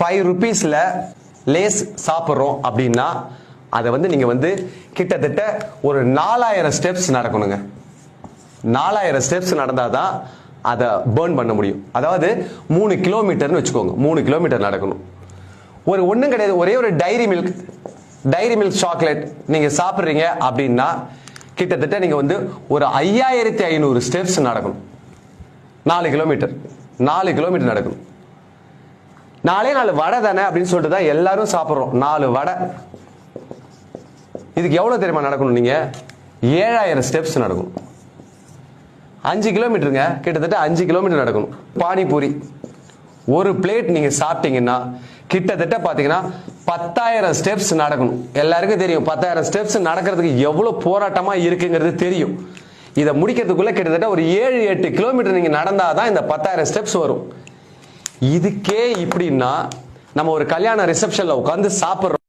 Five ருபீஸில் lace சாப்பிட்றோம் அப்படின்னா அதை வந்து நீங்கள் வந்து கிட்டத்தட்ட ஒரு நாலாயிரம் ஸ்டெப்ஸ் நடக்கணுங்க. நாலாயிரம் ஸ்டெப்ஸ் நடந்தால் தான் அதை பேர்ன் பண்ண முடியும். அதாவது மூணு கிலோமீட்டர்னு வச்சுக்கோங்க. மூணு கிலோமீட்டர் நடக்கணும். ஒரு ஒன்றும் கிடையாது. ஒரே ஒரு Dairy Milk Dairy Milk chocolate நீங்கள் சாப்பிட்றீங்க அப்படின்னா கிட்டத்தட்ட நீங்கள் வந்து ஒரு ஐயாயிரத்தி ஐநூறு ஸ்டெப்ஸ் நடக்கணும். நாலு கிலோமீட்டர் நாலு கிலோமீட்டர் நடக்கணும். நாலே நாலு வடை தானே அப்படின்னு சொல்லிட்டு தான் எல்லாரும் சாப்பிட்றோம். நாலு வடை. இதுக்கு எவ்வளோ தெரியுமா நடக்கணும் நீங்கள் ஏழாயிரம் ஸ்டெப்ஸ் நடக்கும். அஞ்சு கிலோமீட்டருங்க கிட்டத்தட்ட அஞ்சு கிலோமீட்டர் நடக்கணும். பானிபூரி. ஒரு பிளேட் நீங்கள் சாப்பிட்டீங்கன்னா கிட்டத்தட்ட பார்த்தீங்கன்னா பத்தாயிரம் ஸ்டெப்ஸ் நடக்கணும். எல்லாருக்கும் தெரியும். பத்தாயிரம் ஸ்டெப்ஸ் நடக்கிறதுக்கு எவ்வளோ போராட்டமாக இருக்குங்கிறது தெரியும். இதை முடிக்கிறதுக்குள்ளே கிட்டத்தட்ட ஒரு ஏழு எட்டு கிலோமீட்டர் நீங்கள் நடந்தால் தான் இந்த பத்தாயிரம் ஸ்டெப்ஸ் வரும். இதுக்கே இப்படின்னா நம்ம ஒரு கல்யாண ரிசப்ஷன்ல உட்காந்து சாப்பிட்றோம்.